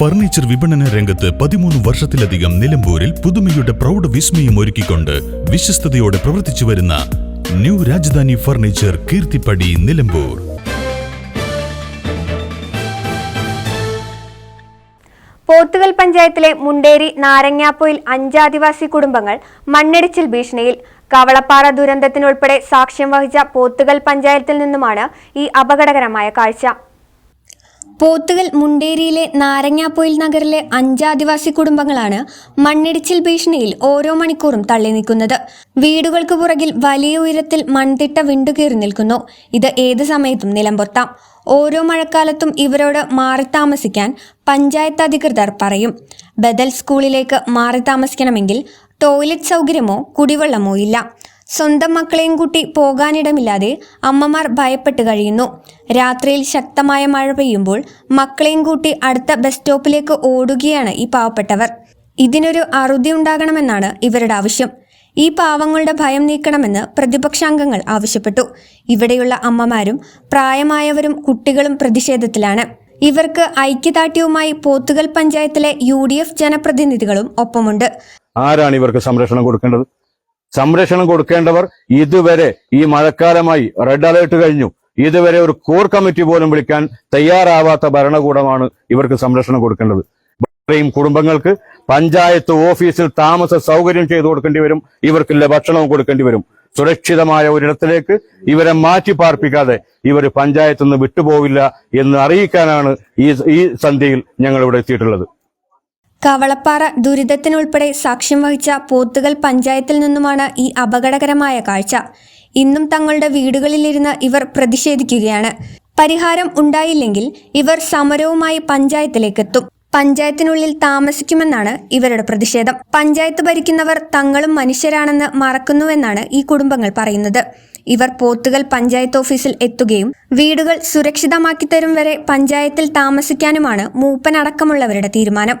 Furniture വിപണന രംഗത്ത് പതിമൂന്ന് വർഷത്തിലധികം നിലമ്പൂരിൽ പുതുമയുടെ പ്രൗഢ വിസ്മയം ഒരുക്കിക്കൊണ്ട് വിശ്വസ്തയോടെ പ്രവർത്തിച്ചു വരുന്ന ന്യൂ രാജധാനി ഫർണിച്ചർ കീർത്തിപ്പടി നിലമ്പൂർ. പോത്തുകൽ പഞ്ചായത്തിലെ മുണ്ടേരി നാരങ്ങാപ്പൊയിൽ അഞ്ച് ആദിവാസി കുടുംബങ്ങൾ മണ്ണിടിച്ചിൽ ഭീഷണിയിൽ കവളപ്പാറ ദുരന്തത്തിനുൾപ്പെടെ സാക്ഷ്യം വഹിച്ച പോത്തുകൽ പഞ്ചായത്തിൽ നിന്നുമാണ് ഈ അപകടകരമായ കാഴ്ച. പോത്തുകൽ മുണ്ടേരിയിലെ നാരങ്ങാപ്പൊയിൽ നഗറിലെ അഞ്ച് ആദിവാസി കുടുംബങ്ങളാണ് മണ്ണിടിച്ചിൽ ഭീഷണിയിൽ ഓരോ മണിക്കൂറും തള്ളി നിൽക്കുന്നത്. വീടുകൾക്ക് പുറകിൽ വലിയ ഉയരത്തിൽ മൺതിട്ട വിണ്ടുകീറി നിൽക്കുന്നു. ഇത് ഏത് സമയത്തും നിലംപൊത്താം. ഓരോ മഴക്കാലത്തും ഇവരോട് മാറി താമസിക്കാൻ പഞ്ചായത്ത് അധികൃതർ പറയും. ബദൽ സ്കൂളിലേക്ക് മാറി താമസിക്കണമെങ്കിൽ ടോയ്ലറ്റ് സൗകര്യമോ കുടിവെള്ളമോ ഇല്ല. സ്വന്തം മക്കളെയും കൂട്ടി പോകാനിടമില്ലാതെ അമ്മമാർ ഭയപ്പെട്ട് കഴിയുന്നു. രാത്രിയിൽ ശക്തമായ മഴ പെയ്യുമ്പോൾ മക്കളെയും കൂട്ടി അടുത്ത ബസ് സ്റ്റോപ്പിലേക്ക് ഓടുകയാണ് ഈ പാവപ്പെട്ടവർ. ഇതിനൊരു അറുതി ഉണ്ടാകണമെന്നാണ് ഇവരുടെ ആവശ്യം. ഈ പാവങ്ങളുടെ ഭയം നീക്കണമെന്ന് പ്രതിപക്ഷാംഗങ്ങൾ ആവശ്യപ്പെട്ടു. ഇവിടെയുള്ള അമ്മമാരും പ്രായമായവരും കുട്ടികളും പ്രതിഷേധത്തിലാണ്. ഇവർക്ക് ഐക്യദാർഢ്യവുമായി പോത്തുകൽ പഞ്ചായത്തിലെ യു ജനപ്രതിനിധികളും ഒപ്പമുണ്ട്. ആരാണ് ഇവർക്ക് സംരക്ഷണം കൊടുക്കേണ്ടത്? സംരക്ഷണം കൊടുക്കേണ്ടവർ ഇതുവരെ ഈ മഴക്കാലമായി റെഡ് അലേർട്ട് കഴിഞ്ഞു. ഇതുവരെ ഒരു കോർ കമ്മിറ്റി പോലും വിളിക്കാൻ തയ്യാറാവാത്ത ഭരണകൂടമാണ് ഇവർക്ക് സംരക്ഷണം കൊടുക്കേണ്ടത്. ഇത്രയും കുടുംബങ്ങൾക്ക് പഞ്ചായത്ത് ഓഫീസിൽ താമസ സൗകര്യം ചെയ്തു കൊടുക്കേണ്ടി വരും. ഇവർക്കുള്ള ഭക്ഷണവും കൊടുക്കേണ്ടി വരും. സുരക്ഷിതമായ ഒരിടത്തിലേക്ക് ഇവരെ മാറ്റി പാർപ്പിക്കാതെ ഇവർ പഞ്ചായത്ത് നിന്ന് വിട്ടുപോവില്ല എന്ന് അറിയിക്കാനാണ് ഈ ഈ സന്ധ്യയിൽ ഞങ്ങൾ ഇവിടെ എത്തിയിട്ടുള്ളത്. കവളപ്പാറ ദുരിതത്തിനുൾപ്പെടെ സാക്ഷ്യം വഹിച്ച പോത്തുകൽ പഞ്ചായത്തിൽ നിന്നുമാണ് ഈ അപകടകരമായ കാഴ്ച. ഇന്നും തങ്ങളുടെ വീടുകളിലിരുന്ന് ഇവർ പ്രതിഷേധിക്കുകയാണ്. പരിഹാരം ഉണ്ടായില്ലെങ്കിൽ ഇവർ സമരവുമായി പഞ്ചായത്തിലേക്കെത്തും. പഞ്ചായത്തിനുള്ളിൽ താമസിക്കുമെന്നാണ് ഇവരുടെ പ്രതിഷേധം. പഞ്ചായത്ത് ഭരിക്കുന്നവർ തങ്ങളും മനുഷ്യരാണെന്ന് മറക്കുന്നുവെന്നാണ് ഈ കുടുംബങ്ങൾ പറയുന്നത്. ഇവർ പോത്തുകൽ പഞ്ചായത്ത് ഓഫീസിൽ എത്തുകയും വീടുകൾ സുരക്ഷിതമാക്കി തരും വരെ പഞ്ചായത്തിൽ താമസിക്കാനുമാണ് മൂപ്പനടക്കമുള്ളവരുടെ തീരുമാനം.